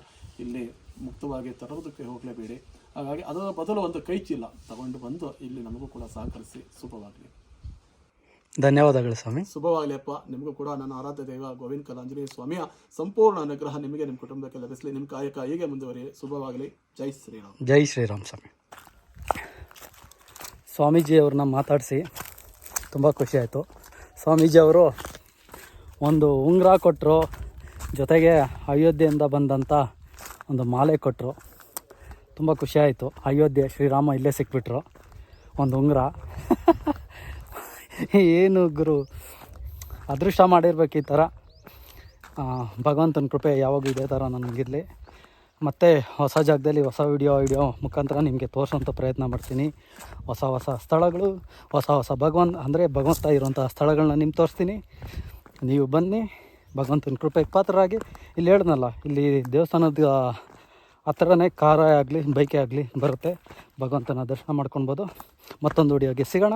ಇಲ್ಲಿ ಮುಕ್ತವಾಗಿ ತರೋದಕ್ಕೆ ಹೋಗಲೇಬೇಡಿ. ಹಾಗಾಗಿ ಅದರ ಬದಲು ಒಂದು ಕೈ ಚೀಲ ತಗೊಂಡು ಬಂದು ಇಲ್ಲಿ ನಮಗೂ ಕೂಡ ಸಹಕರಿಸಿ ಶುಭವಾಗಲಿ ಧನ್ಯವಾದಗಳು ಸ್ವಾಮಿ. ಶುಭವಾಗಲಿಯಪ್ಪ ನಿಮಗೂ ಕೂಡ ನನ್ನ ಆರಾಧ್ಯ ದೈವ ಗೋವಿಂದ ಕಲಾಂಜನೇಯ ಸ್ವಾಮಿಯ ಸಂಪೂರ್ಣ ಅನುಗ್ರಹ ನಿಮಗೆ ನಿಮ್ಮ ಕುಟುಂಬಕ್ಕೆ ಲಭಿಸಲಿ. ನಿಮ್ಮ ಕಾಯಕ ಹೀಗೆ ಮುಂದುವರಿ ಶುಭವಾಗಲಿ. ಜೈ ಶ್ರೀರಾಮ್. ಜೈ ಶ್ರೀರಾಮ್ ಸ್ವಾಮಿ. ಸ್ವಾಮೀಜಿ ಅವ್ರನ್ನ ಮಾತಾಡಿಸಿ ತುಂಬ ಖುಷಿ ಆಯಿತು. ಸ್ವಾಮೀಜಿ ಅವರು ಒಂದು ಉಂಗುರ ಕೊಟ್ಟರು ಜೊತೆಗೆ ಅಯೋಧ್ಯೆಯಿಂದ ಬಂದಂಥ ಒಂದು ಮಾಲೆ ಕೊಟ್ಟರು ತುಂಬ ಖುಷಿ ಆಯಿತು. ಅಯೋಧ್ಯೆ ಶ್ರೀರಾಮ ಇಲ್ಲೇ ಸಿಕ್ಬಿಟ್ರು. ಒಂದು ಉಂಗುರ. ಏನು ಗುರು? ಅದೃಷ್ಟ ಮಾಡಿರ್ಬೇಕು ಈ ಥರ. ಭಗವಂತನ ಕೃಪೆ ಯಾವಾಗ ಇದೇ ಥರ ನನಗಿರಲಿ ಮತ್ತು ಹೊಸ ಜಾಗದಲ್ಲಿ ಹೊಸ ವಿಡಿಯೋ ವಿಡಿಯೋ ಮುಖಾಂತರ ನಿಮಗೆ ತೋರಿಸೋಂಥ ಪ್ರಯತ್ನ ಮಾಡ್ತೀನಿ. ಹೊಸ ಹೊಸ ಸ್ಥಳಗಳು, ಹೊಸ ಹೊಸ ಭಗವಂತ ಅಂದರೆ ಭಗವಂತ ಇರುವಂಥ ಸ್ಥಳಗಳನ್ನ ನಿಮ್ಗೆ ತೋರಿಸ್ತೀನಿ. ನೀವು ಬನ್ನಿ, ಭಗವಂತನ ಕೃಪೆಗೆ ಪಾತ್ರರಾಗಿ. ಇಲ್ಲಿ ಹೇಳ್ದನಲ್ಲ, ಇಲ್ಲಿ ದೇವಸ್ಥಾನದ ಹತ್ರನೇ ಕಾರೇ ಆಗಲಿ, ಬೈಕೇ ಆಗಲಿ ಬರುತ್ತೆ. ಭಗವಂತನ ದರ್ಶನ ಮಾಡ್ಕೊಳ್ಬೋದು. ಮತ್ತೊಂದು ವಿಡಿಯೋಗೆ ಸಿಗೋಣ.